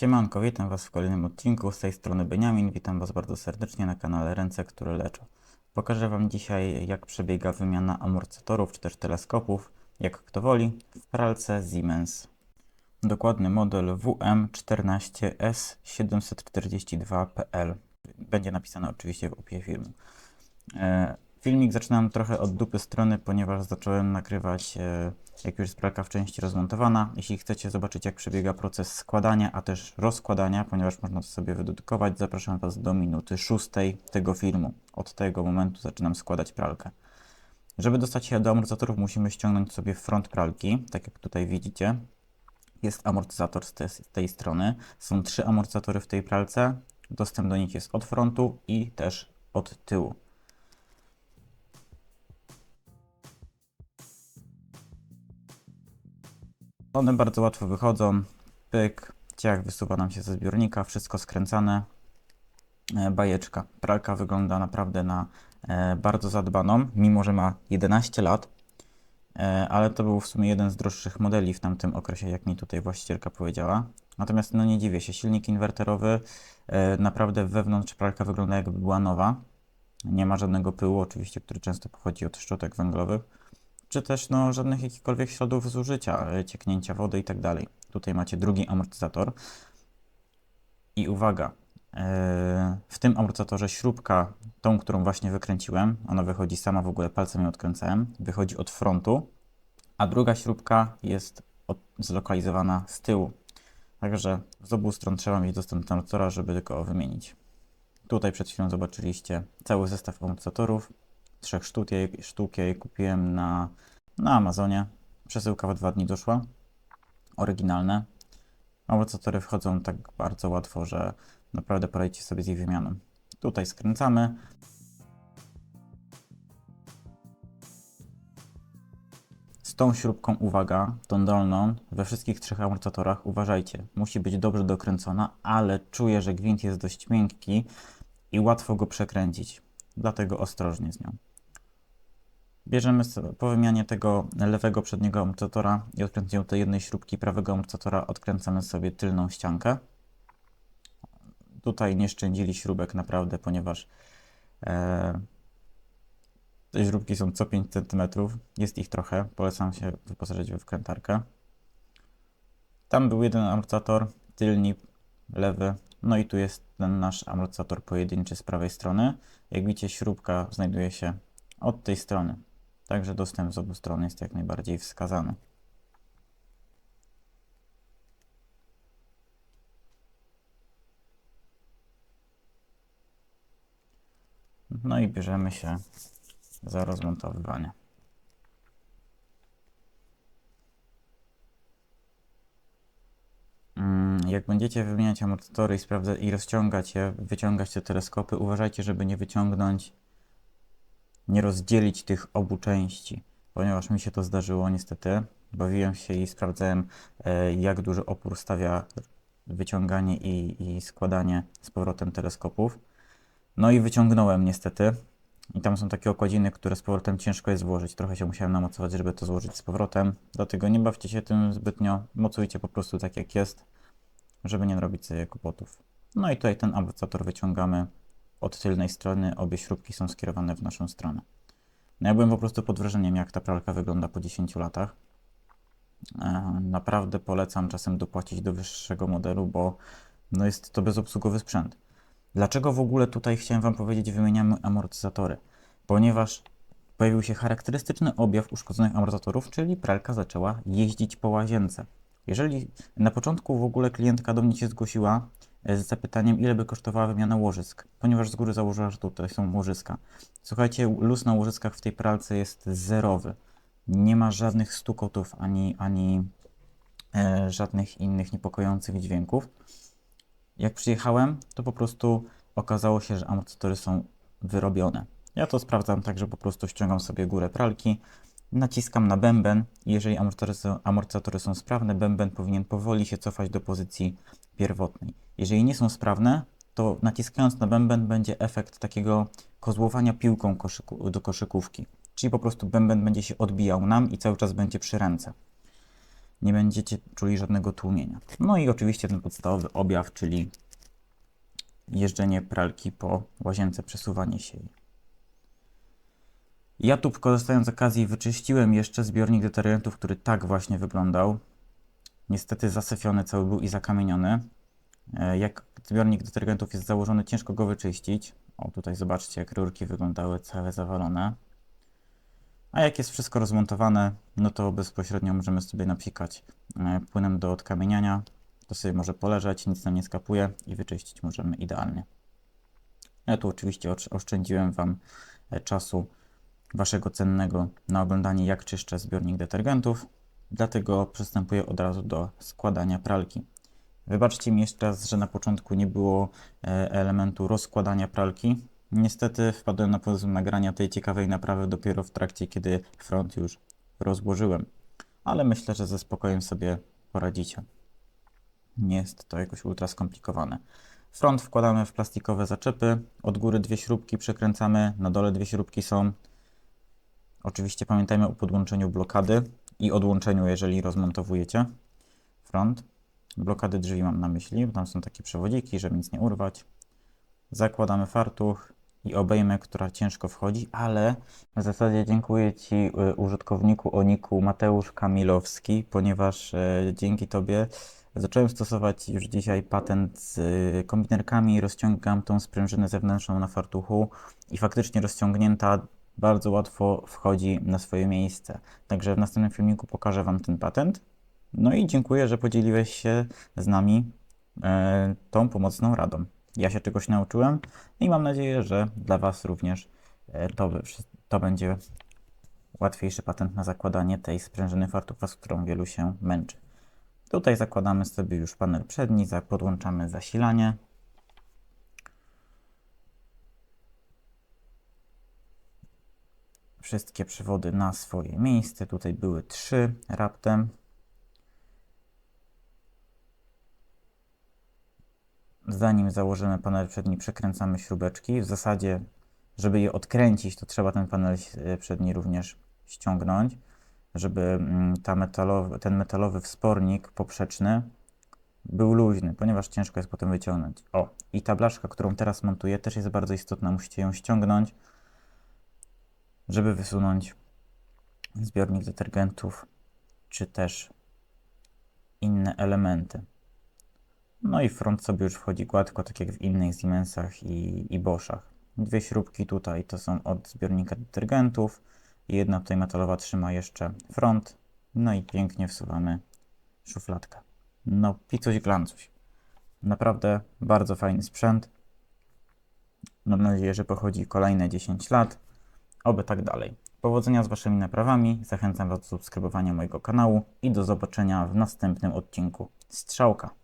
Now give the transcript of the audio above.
Siemanko, witam Was w kolejnym odcinku. Z tej strony Beniamin. Witam Was bardzo serdecznie na kanale Ręce, które leczą. Pokażę Wam dzisiaj, jak przebiega wymiana amortyzatorów czy też teleskopów, jak kto woli, w pralce Siemens. Dokładny model WM14S742PL. Będzie napisane oczywiście w opisie filmu. Filmik zaczynam trochę od dupy strony, ponieważ zacząłem nagrywać, e, jak już jest pralka w części rozmontowana. Jeśli chcecie zobaczyć, jak przebiega proces składania, a też rozkładania, ponieważ można to sobie wydedukować, zapraszam Was do minuty szóstej tego filmu. Od tego momentu zaczynam składać pralkę. Żeby dostać się do amortyzatorów, musimy ściągnąć sobie front pralki, tak jak tutaj widzicie. Jest amortyzator z, z tej strony. Są trzy amortyzatory w tej pralce. Dostęp do nich jest od frontu i też od tyłu. One bardzo łatwo wychodzą. Pyk, ciach wysuwa nam się ze zbiornika, wszystko skręcane. E, Bajeczka. Pralka wygląda naprawdę na e, bardzo zadbaną, mimo że ma 11 lat. E, ale to był w sumie jeden z droższych modeli w tamtym okresie, jak mi tutaj właścicielka powiedziała. Natomiast no nie dziwię się, silnik inwerterowy naprawdę wewnątrz pralka wygląda jakby była nowa. Nie ma żadnego pyłu, oczywiście, który często pochodzi od szczotek węglowych czy też no, żadnych jakichkolwiek śladów zużycia, e, cieknięcia wody i tak. Tutaj macie drugi amortyzator. I uwaga, e, w tym amortyzatorze śrubka, tą, którą właśnie wykręciłem, ona wychodzi sama w ogóle, palcem ją odkręcałem, wychodzi od frontu, a druga śrubka jest od, zlokalizowana z tyłu. Także z obu stron trzeba mieć dostęp do amortyzatora, żeby go wymienić. Tutaj przed chwilą zobaczyliście cały zestaw amortyzatorów, trzech sztuk. Je- sztuk je kupiłem na, na Amazonie. Przesyłka w dwa dni doszła. Oryginalne. Amortyzatory wchodzą tak bardzo łatwo, że naprawdę poradzicie sobie z ich wymianą. Tutaj skręcamy. Z tą śrubką, uwaga, tą dolną, we wszystkich trzech amortyzatorach, uważajcie, musi być dobrze dokręcona, ale czuję, że gwint jest dość miękki i łatwo go przekręcić. Dlatego ostrożnie z nią. Bierzemy po wymianie tego lewego przedniego amortyzatora i odkręceniu tej jednej śrubki prawego amortyzatora odkręcamy sobie tylną ściankę. Tutaj nie szczędzili śrubek naprawdę, ponieważ e, te śrubki są co 5 cm. Jest ich trochę. Polecam się wyposażyć we wkrętarkę. Tam był jeden amortyzator, tylni, lewy. No i tu jest ten nasz amortyzator pojedynczy z prawej strony. Jak widzicie, śrubka znajduje się od tej strony. Także dostęp z obu stron jest jak najbardziej wskazany. No i bierzemy się za rozmontowywanie. Mm, Jak będziecie wymieniać amortyzatory i, i rozciągać je, wyciągać te teleskopy, uważajcie, żeby nie wyciągnąć nie rozdzielić tych obu części, ponieważ mi się to zdarzyło niestety. Bawiłem się i sprawdzałem, e, jak duży opór stawia wyciąganie i, i składanie z powrotem teleskopów. No i wyciągnąłem niestety. I tam są takie okładziny, które z powrotem ciężko jest włożyć. Trochę się musiałem namocować, żeby to złożyć z powrotem. Dlatego nie bawcie się tym zbytnio. Mocujcie po prostu tak jak jest, żeby nie robić sobie kłopotów. No i tutaj ten amortyzator wyciągamy od tylnej strony. Obie śrubki są skierowane w naszą stronę. No ja byłem po prostu pod wrażeniem, jak ta pralka wygląda po 10 latach. E, Naprawdę polecam czasem dopłacić do wyższego modelu, bo no jest to bezobsługowy sprzęt. Dlaczego w ogóle tutaj chciałem Wam powiedzieć, wymieniamy amortyzatory? Ponieważ pojawił się charakterystyczny objaw uszkodzonych amortyzatorów, czyli pralka zaczęła jeździć po łazience. Jeżeli na początku w ogóle klientka do mnie się zgłosiła z zapytaniem, ile by kosztowała wymiana łożysk, ponieważ z góry założyła, że tutaj są łożyska. Słuchajcie, luz na łożyskach w tej pralce jest zerowy. Nie ma żadnych stukotów ani, ani e, żadnych innych niepokojących dźwięków. Jak przyjechałem, to po prostu okazało się, że amortyzatory są wyrobione. Ja to sprawdzam tak, że po prostu ściągam sobie górę pralki, naciskam na bęben jeżeli amortyzatory są, amortyzatory są sprawne, bęben powinien powoli się cofać do pozycji pierwotnej. Jeżeli nie są sprawne, to naciskając na bęben będzie efekt takiego kozłowania piłką koszyku, do koszykówki. Czyli po prostu bęben będzie się odbijał nam i cały czas będzie przy ręce. nie będziecie czuli żadnego tłumienia. No i oczywiście ten podstawowy objaw, czyli jeżdżenie pralki po łazience, przesuwanie się jej. Ja tu korzystając z okazji wyczyściłem jeszcze zbiornik detergentów, który tak właśnie wyglądał. Niestety zasyfiony cały był i zakamieniony. E, Jak zbiornik detergentów jest założony, ciężko go wyczyścić. O, tutaj zobaczcie, jak rurki wyglądały całe zawalone. A jak jest wszystko rozmontowane, no to bezpośrednio możemy sobie napsikać e, płynem do odkamieniania. To sobie może poleżeć, nic nam nie skapuje i wyczyścić możemy idealnie. Ja tu oczywiście osz- oszczędziłem Wam e, czasu Waszego cennego na oglądanie, jak czyszczę zbiornik detergentów, dlatego przystępuję od razu do składania pralki. Wybaczcie mi jeszcze raz, że na początku nie było e, elementu rozkładania pralki. Niestety wpadłem na pomysł nagrania tej ciekawej naprawy dopiero w trakcie, kiedy front już rozłożyłem. Ale myślę, że ze spokojem sobie poradzicie. Nie jest to jakoś ultra skomplikowane. Front wkładamy w plastikowe zaczepy. Od góry dwie śrubki przekręcamy, na dole dwie śrubki są. Oczywiście pamiętajmy o podłączeniu blokady i odłączeniu, jeżeli rozmontowujecie front. Blokady drzwi mam na myśli, bo tam są takie przewodziki, żeby nic nie urwać. Zakładamy fartuch i obejmę, która ciężko wchodzi, ale w zasadzie dziękuję Ci y, użytkowniku Oniku Mateusz Kamilowski, ponieważ e, dzięki Tobie zacząłem stosować już dzisiaj patent z y, kombinerkami, rozciągam tą sprężynę zewnętrzną na fartuchu i faktycznie rozciągnięta bardzo łatwo wchodzi na swoje miejsce. Także w następnym filmiku pokażę Wam ten patent. No i dziękuję, że podzieliłeś się z nami e, tą pomocną radą. Ja się czegoś nauczyłem i mam nadzieję, że dla Was również e, to, to będzie łatwiejszy patent na zakładanie tej sprężyny fartucha, z którą wielu się męczy. Tutaj zakładamy sobie już panel przedni, za- podłączamy zasilanie. Wszystkie przewody na swoje miejsce. Tutaj były trzy raptem. Zanim założymy panel przedni, przekręcamy śrubeczki. W zasadzie, żeby je odkręcić, to trzeba ten panel e, przedni również ściągnąć, żeby mm, ta metalowy, ten metalowy wspornik poprzeczny był luźny, ponieważ ciężko jest potem wyciągnąć. O, i ta blaszka, którą teraz montuję, też jest bardzo istotna. Musicie ją ściągnąć, żeby wysunąć zbiornik detergentów, czy też inne elementy. No i front sobie już wchodzi gładko, tak jak w innych Siemensach i, i Boschach. Dwie śrubki tutaj to są od zbiornika detergentów. Jedna tutaj metalowa trzyma jeszcze front. No i pięknie wsuwamy szufladkę. No, picuś glancuś. Naprawdę bardzo fajny sprzęt. Mam nadzieję, że pochodzi kolejne 10 lat. Oby tak dalej. Powodzenia z Waszymi naprawami. Zachęcam Was do subskrybowania mojego kanału i do zobaczenia w następnym odcinku. Strzałka.